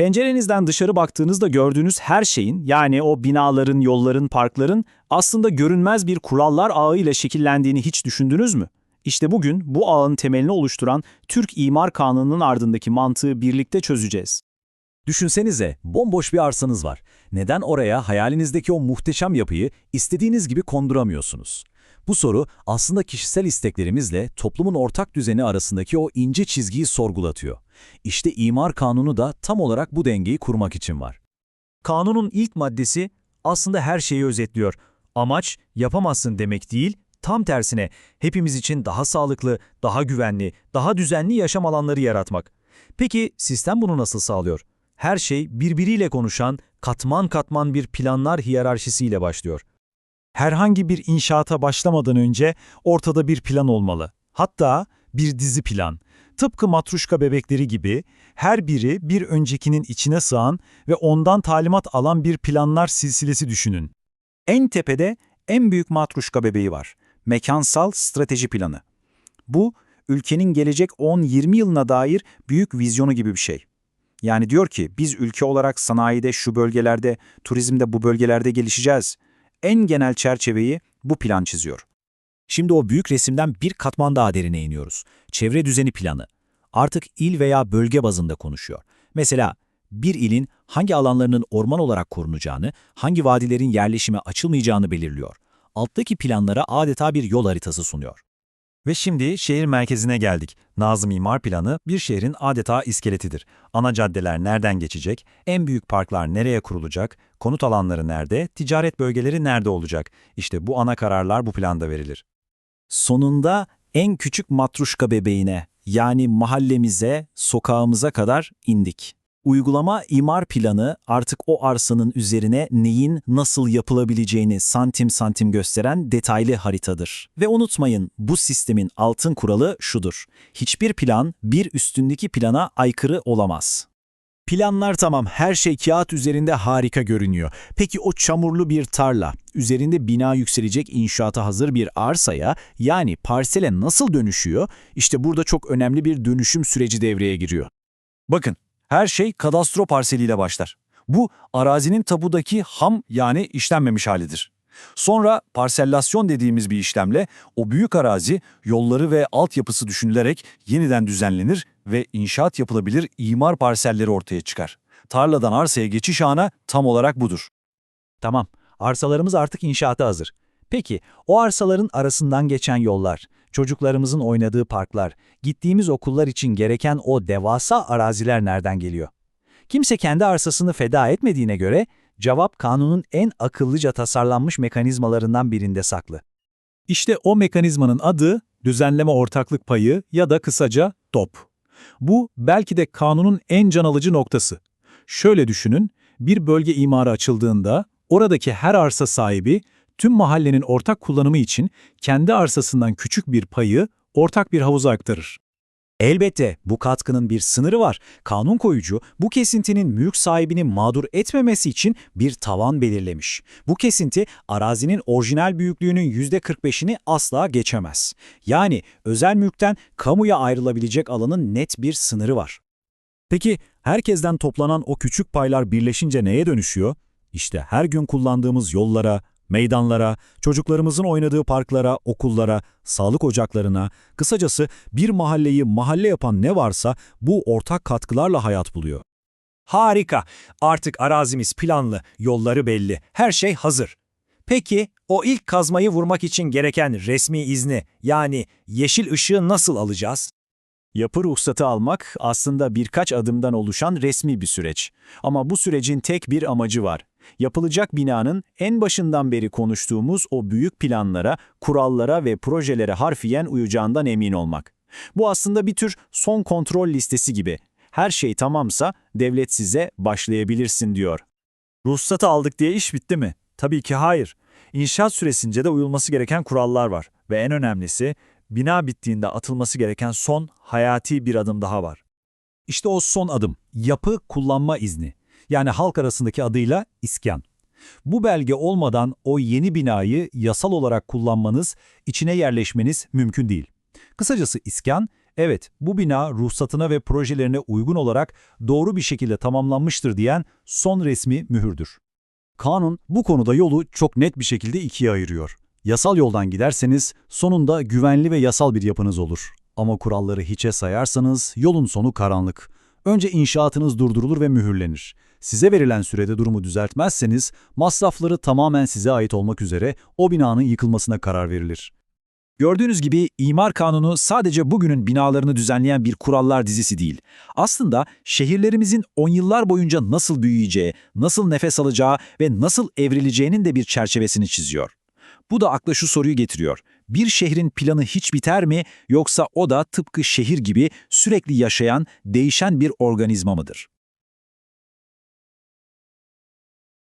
Pencerenizden dışarı baktığınızda gördüğünüz her şeyin, yani o binaların, yolların, parkların aslında görünmez bir kurallar ağı ile şekillendiğini hiç düşündünüz mü? İşte bugün bu ağın temelini oluşturan Türk İmar Kanunu'nun ardındaki mantığı birlikte çözeceğiz. Düşünsenize, bomboş bir arsanız var. Neden oraya hayalinizdeki o muhteşem yapıyı istediğiniz gibi konduramıyorsunuz? Bu soru aslında kişisel isteklerimizle toplumun ortak düzeni arasındaki o ince çizgiyi sorgulatıyor. İşte imar kanunu da tam olarak bu dengeyi kurmak için var. Kanunun ilk maddesi aslında her şeyi özetliyor. Amaç yapamazsın demek değil, tam tersine hepimiz için daha sağlıklı, daha güvenli, daha düzenli yaşam alanları yaratmak. Peki sistem bunu nasıl sağlıyor? Her şey birbiriyle konuşan, katman katman bir planlar hiyerarşisiyle başlıyor. Herhangi bir inşaata başlamadan önce ortada bir plan olmalı. Hatta bir dizi plan. Tıpkı matruşka bebekleri gibi her biri bir öncekinin içine sığan ve ondan talimat alan bir planlar silsilesi düşünün. En tepede en büyük matruşka bebeği var. Mekansal strateji planı. Bu, ülkenin gelecek 10-20 yılına dair büyük vizyonu gibi bir şey. Yani diyor ki biz ülke olarak sanayide şu bölgelerde, turizmde bu bölgelerde gelişeceğiz. En genel çerçeveyi bu plan çiziyor. Şimdi o büyük resimden bir katman daha derine iniyoruz. Çevre düzeni planı. Artık il veya bölge bazında konuşuyor. Mesela bir ilin hangi alanlarının orman olarak korunacağını, hangi vadilerin yerleşime açılmayacağını belirliyor. Alttaki planlara adeta bir yol haritası sunuyor. Ve şimdi şehir merkezine geldik. Nazım İmar Planı bir şehrin adeta iskeletidir. Ana caddeler nereden geçecek, en büyük parklar nereye kurulacak, konut alanları nerede, ticaret bölgeleri nerede olacak? İşte bu ana kararlar bu planda verilir. Sonunda en küçük matruşka bebeğine, yani mahallemize, sokağımıza kadar indik. Uygulama imar planı artık o arsanın üzerine neyin nasıl yapılabileceğini santim santim gösteren detaylı haritadır. Ve unutmayın bu sistemin altın kuralı şudur. Hiçbir plan bir üstündeki plana aykırı olamaz. Planlar tamam, her şey kağıt üzerinde harika görünüyor. Peki o çamurlu bir tarla, üzerinde bina yükselecek inşaata hazır bir arsaya, yani parsele nasıl dönüşüyor? İşte burada çok önemli bir dönüşüm süreci devreye giriyor. Bakın, her şey kadastro parseliyle başlar. Bu arazinin tapudaki ham yani işlenmemiş halidir. Sonra parsellasyon dediğimiz bir işlemle o büyük arazi yolları ve altyapısı düşünülerek yeniden düzenlenir ve inşaat yapılabilir imar parselleri ortaya çıkar. Tarladan arsaya geçiş ana tam olarak budur. Tamam, arsalarımız artık inşaata hazır. Peki, o arsaların arasından geçen yollar, çocuklarımızın oynadığı parklar, gittiğimiz okullar için gereken o devasa araziler nereden geliyor? Kimse kendi arsasını feda etmediğine göre, cevap kanunun en akıllıca tasarlanmış mekanizmalarından birinde saklı. İşte o mekanizmanın adı, düzenleme ortaklık payı ya da kısaca DOP. Bu belki de kanunun en can alıcı noktası. Şöyle düşünün, bir bölge imarı açıldığında oradaki her arsa sahibi tüm mahallenin ortak kullanımı için kendi arsasından küçük bir payı ortak bir havuza aktarır. Elbette bu katkının bir sınırı var. Kanun koyucu bu kesintinin mülk sahibini mağdur etmemesi için bir tavan belirlemiş. Bu kesinti arazinin orijinal büyüklüğünün %45'ini asla geçemez. Yani özel mülkten kamuya ayrılabilecek alanın net bir sınırı var. Peki herkesten toplanan o küçük paylar birleşince neye dönüşüyor? İşte her gün kullandığımız yollara, meydanlara, çocuklarımızın oynadığı parklara, okullara, sağlık ocaklarına, kısacası bir mahalleyi mahalle yapan ne varsa bu ortak katkılarla hayat buluyor. Harika. Artık arazimiz planlı, yolları belli, her şey hazır. Peki o ilk kazmayı vurmak için gereken resmi izni yani yeşil ışığı nasıl alacağız? Yapı ruhsatı almak aslında birkaç adımdan oluşan resmi bir süreç. Ama bu sürecin tek bir amacı var. Yapılacak binanın en başından beri konuştuğumuz o büyük planlara, kurallara ve projelere harfiyen uyacağından emin olmak. Bu aslında bir tür son kontrol listesi gibi. Her şey tamamsa devlet size başlayabilirsin diyor. Ruhsatı aldık diye iş bitti mi? Tabii ki hayır. İnşaat süresince de uyulması gereken kurallar var ve en önemlisi bina bittiğinde atılması gereken son hayati bir adım daha var. İşte o son adım, yapı kullanma izni. Yani halk arasındaki adıyla iskan. Bu belge olmadan o yeni binayı yasal olarak kullanmanız, içine yerleşmeniz mümkün değil. Kısacası iskan, evet bu bina ruhsatına ve projelerine uygun olarak doğru bir şekilde tamamlanmıştır diyen son resmi mühürdür. Kanun bu konuda yolu çok net bir şekilde ikiye ayırıyor. Yasal yoldan giderseniz sonunda güvenli ve yasal bir yapınız olur. Ama kuralları hiçe sayarsanız yolun sonu karanlık. Önce inşaatınız durdurulur ve mühürlenir. Size verilen sürede durumu düzeltmezseniz masrafları tamamen size ait olmak üzere o binanın yıkılmasına karar verilir. Gördüğünüz gibi imar kanunu sadece bugünün binalarını düzenleyen bir kurallar dizisi değil. Aslında şehirlerimizin on yıllar boyunca nasıl büyüyeceği, nasıl nefes alacağı ve nasıl evrileceğinin de bir çerçevesini çiziyor. Bu da akla şu soruyu getiriyor. Bir şehrin planı hiç biter mi yoksa o da tıpkı şehir gibi sürekli yaşayan, değişen bir organizma mıdır?